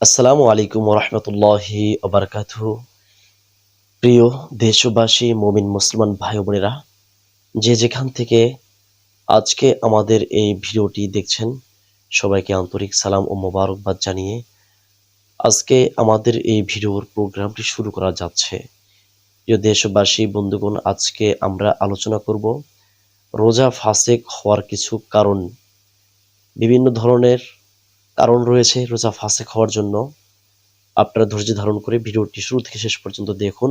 আসসালামু আলাইকুম রহমতুল্লাহি আবরকাত প্রিয় দেশবাসী, মমিন মুসলমান ভাই বোনেরা যে যেখান থেকে আজকে আমাদের এই ভিডিওটি দেখছেন, সবাইকে আন্তরিক সালাম ও মোবারকবাদ জানিয়ে আজকে আমাদের এই ভিডিওর প্রোগ্রামটি শুরু করা যাচ্ছে। প্রিয় দেশবাসী, বন্ধুগণ, আজকে আমরা আলোচনা করব রোজা ফাসেক হওয়ার কিছু কারণ। বিভিন্ন ধরনের কারণ রয়েছে রোজা ফাঁসে খাওয়ার জন্য। আপনারা ধৈর্য ধারণ করে ভিডিওটি শুরু থেকে শেষ পর্যন্ত দেখুন।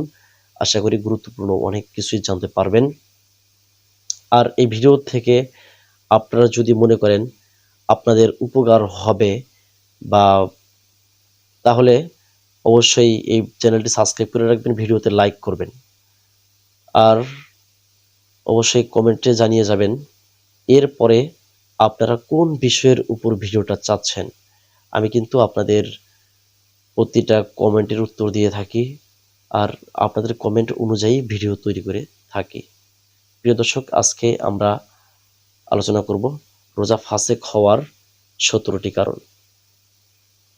আশা করি গুরুত্বপূর্ণ অনেক কিছুই জানতে পারবেন। আর এই ভিডিও থেকে আপনারা যদি মনে করেন আপনাদের উপকার হবে বা তাহলে অবশ্যই এই চ্যানেলটি সাবস্ক্রাইব করে রাখবেন, ভিডিওতে লাইক করবেন। আর অবশ্যই কমেন্টে জানিয়ে যাবেন, এরপরে আপনারা কোন বিষয়ের উপর ভিডিওটা চাচ্ছেন? আমি কিন্তু আপনাদের প্রতিটা কমেন্টের উত্তর দিয়ে থাকি আর আপনাদের কমেন্ট অনুযায়ী ভিডিও তৈরি করে থাকি। প্রিয় দর্শক, আজকে আমরা আলোচনা করব রোজা ফাসেক হওয়ার সতেরোটি কারণ।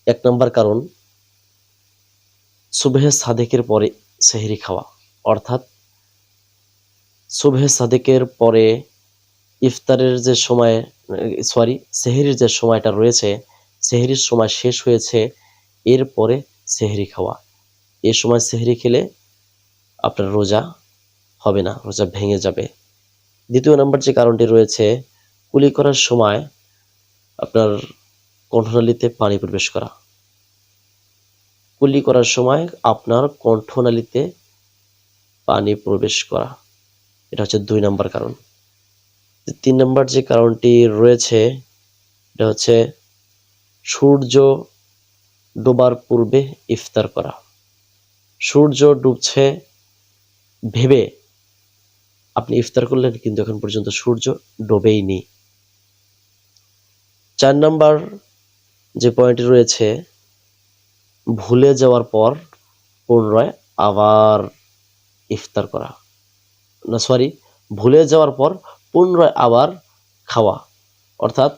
এক নম্বর কারণ, সুবেহে সাদেকের পরে সেহেরি খাওয়া। অর্থাৎ, সুবেহে সাদেকের পরে ইফতারের যে সময় সরি সেহরির যে সময়টা রয়েছে সেহরির সময় শেষ হয়েছে এরপরে সেহরি খাওয়া। এ সময় সেহরি খেলে আপনার রোজা হবে না, রোজা ভেঙে যাবে। দ্বিতীয় নম্বর যে কারণটি রয়েছে, কুলি করার সময় আপনার কণ্ঠনালীতে পানি প্রবেশ করা। কুলি করার সময় আপনার কণ্ঠনালীতে পানি প্রবেশ করা। এটা হচ্ছে দুই নম্বর কারণ। তিন নম্বর যে কারণটি রয়েছে, এটা হচ্ছে সূর্য ডোবার পূর্বে ইফতার করা। সূর্য ডুবছে ভেবে আপনি ইফতার করলেন, কিন্তু এখন পর্যন্ত সূর্য ডোবেইনি। চার নম্বর যে পয়েন্টটি রয়েছে, ভুলে যাওয়ার পর পুনরায় আবার ইফতার করা। না সরি ভুলে যাওয়ার পর পুনরায় আবার খাওয়া। অর্থাৎ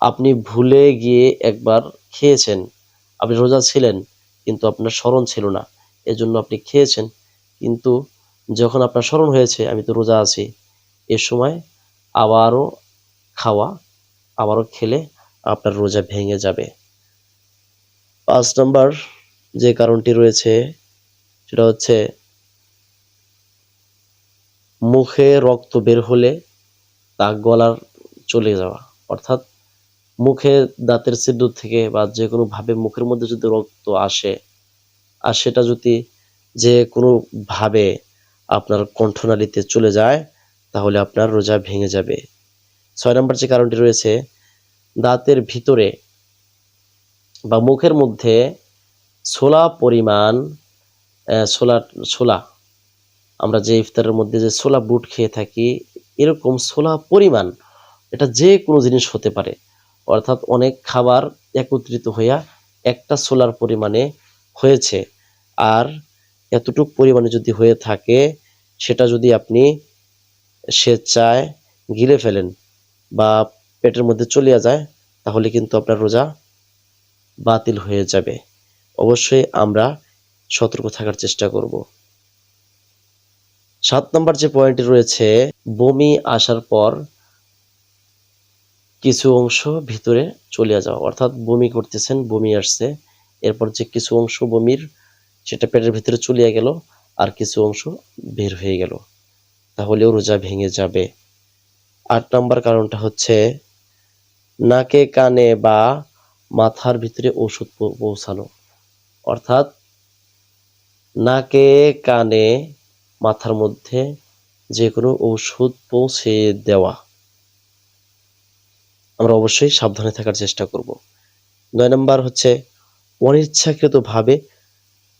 আপনি ভুলে গিয়ে একবার খেয়েছেন। আপনি রোজা ছিলেন, কিন্তু আপনার স্মরণ ছিল না। এজন্য আপনি খেয়েছেন, কিন্তু যখন আপনার স্মরণ হয়েছে, আমি তো রোজা আছি, এ সময় আবারও খাওয়া, আবারও খেলে আপনার রোজা ভেঙে যাবে। পাঁচ নম্বর যে কারণটি রয়েছে, সেটা হচ্ছে মুখে রক্ত বের হলে তা গলার চলে যাওয়া, অর্থাৎ মুখে দাঁতের ছিদ্র থেকে বা যে কোনোভাবে মুখের মধ্যে যদি রক্ত আসে, আর সেটা যদি যে কোনোভাবে আপনার কণ্ঠনালীতে চলে যায়, তাহলে আপনার রোজা ভেঙে যাবে। ছয় নম্বর যে কারণটি রয়েছে, দাঁতের ভিতরে বা মুখের মধ্যে ছোলা পরিমাণ ছোলা ছোলা, আমরা যে ইফতারের মধ্যে যে ছোলা বুট খেয়ে থাকি, এরকম ছোলা পরিমাণ, এটা যে কোনো জিনিস হতে পারে। অর্থাৎ অনেক খাবার একত্রিত হইয়া একটা সোলার পরিমাণে হয়েছে। আর এতটুক পরিমাণে যদি হয়ে থাকে, সেটা যদি আপনি স্বেচ্ছায় গিলে ফেলেন বা পেটের মধ্যে চলিয়া যায়, তাহলে কিন্তু আপনার রোজা বাতিল হয়ে যাবে। অবশ্যই আমরা সতর্ক থাকার চেষ্টা করব। সাত নম্বর যে পয়েন্টটি রয়েছে, বমি আসার পর কিছু অংশ ভিতরে চলে যাওয়া। অর্থাৎ বমি করতেছেন, বমি আসছে। এরপর যে কিছু অংশ বমির, সেটা পেটের ভিতরে চলিয়া গেল আর কিছু অংশ বের হয়ে গেল। তাহলেও রোজা ভেঙে যাবে। আট নম্বর কারণটা হচ্ছে, নাকে, কানে বা মাথার ভিতরে ওষুধ পৌঁছানো। অর্থাৎ নাকে, কানে, মাথার মধ্যে যে কোনো ঔষধ পৌঁছে দেওয়া। আমরা অবশ্যই সাবধানে থাকার চেষ্টা করব। নয় নম্বর হচ্ছে, অনিচ্ছাকৃতভাবে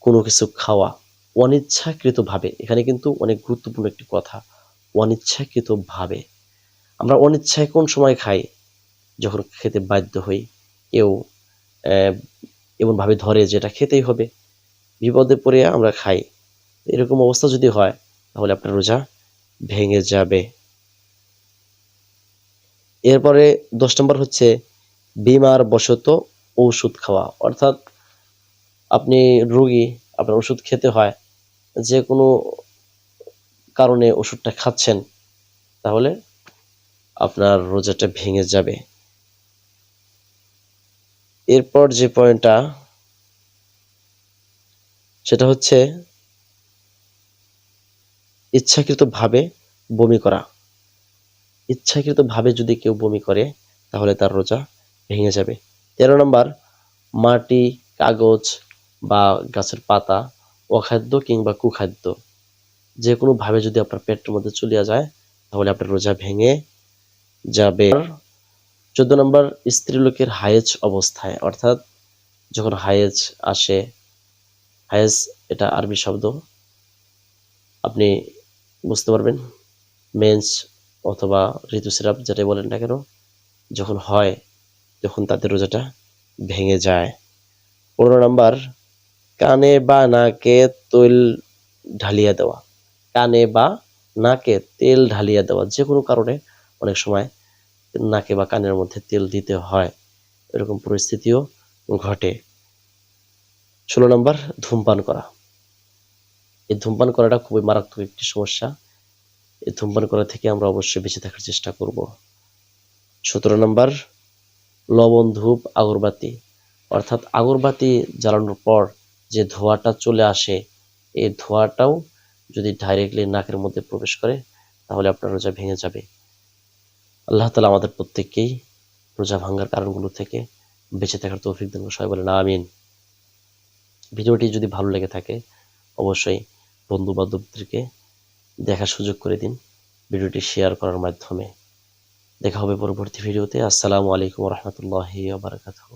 কোনো কিছু খাওয়া। অনিচ্ছাকৃতভাবে, এখানে কিন্তু অনেক গুরুত্বপূর্ণ একটি কথা, অনিচ্ছাকৃতভাবে। আমরা অনিচ্ছায় কোন সময় খাই? যখন খেতে বাধ্য হই কেউ এমনভাবে ধরে যেটা খেতেই হবে। বিপদে পড়ে আমরা খাই। এরকম অবস্থা যদি হয়, তাহলে আপনার রোজা ভেঙে যাবে। এরপরে দশ নম্বর হচ্ছে বিমার বশত ঔষধ খাওয়া। অর্থাৎ আপনি রোগী, আপনার ওষুধ খেতে হয়, যে কোনো কারণে ওষুধটা খাচ্ছেন, তাহলে আপনার রোজাটা ভেঙে যাবে। এরপর যে পয়েন্টটা, সেটা হচ্ছে ইচ্ছাকৃতভাবে বমি করা। ইচ্ছাকৃতভাবে যদি কেউ বমি করে, তাহলে তার রোজা ভেঙে যাবে। তেরো নম্বর, মাটি, কাগজ বা গাছের পাতা, অখাদ্য কিংবা কুখাদ্য যে কোনোভাবে যদি আপনার পেটের মধ্যে চলিয়া যায়, তাহলে আপনার রোজা ভেঙে যাবে। চোদ্দ নম্বর, স্ত্রীলোকের হায়েজ অবস্থায়, অর্থাৎ যখন হায়েজ আসে, হায়েজ এটা আরবি শব্দ, আপনি বুঝতে পারবেন? মেন্স অথবা ঋতুস্রাব যেটাই বলেন না কেন, যখন হয়, তখন তাদের রোজাটা ভেঙে যায়। পনেরো নাম্বার, কানে বা নাকে তৈল ঢালিয়া দেওয়া। কানে বা নাকে তেল ঢালিয়া দেওয়া যে কোনো কারণে অনেক সময় নাকে বা কানের মধ্যে তেল দিতে হয়। এরকম পরিস্থিতিও ঘটে। ষোলো নম্বর, ধূমপান করা। এই ধূমপান করাটা খুবই মারাত্মক একটি সমস্যা। ধূমপান করা থেকে আমরা অবশ্যই বেঁচে থাকার চেষ্টা করব। সতেরো নম্বর, লবণ, ধূপ, আগরবাতি। অর্থাৎ আগরবাতি জ্বালানোর পর যে ধোঁয়াটা চলে আসে এই ধোঁয়াটাও যদি ডাইরেক্টলি নাকের মধ্যে প্রবেশ করে, তাহলে আপনার রোজা ভেঙে যাবে। আল্লাহ তালা আমাদের প্রত্যেককেই রোজা ভাঙ্গার কারণগুলো থেকে বেঁচে থাকার তৌফিক দেন সবাই বলেন, আমিন। ভিডিওটি যদি ভালো লেগে থাকে, অবশ্যই বন্ধু বান্ধবদেরকে দেখার সুযোগ করে দিন। ভিডিওটি শেয়ার করার মাধ্যমে দেখা হবে পরবর্তী ভিডিওতে। আসসালামু আলাইকুম রহমতুল্লাহি বারাকাতুহ।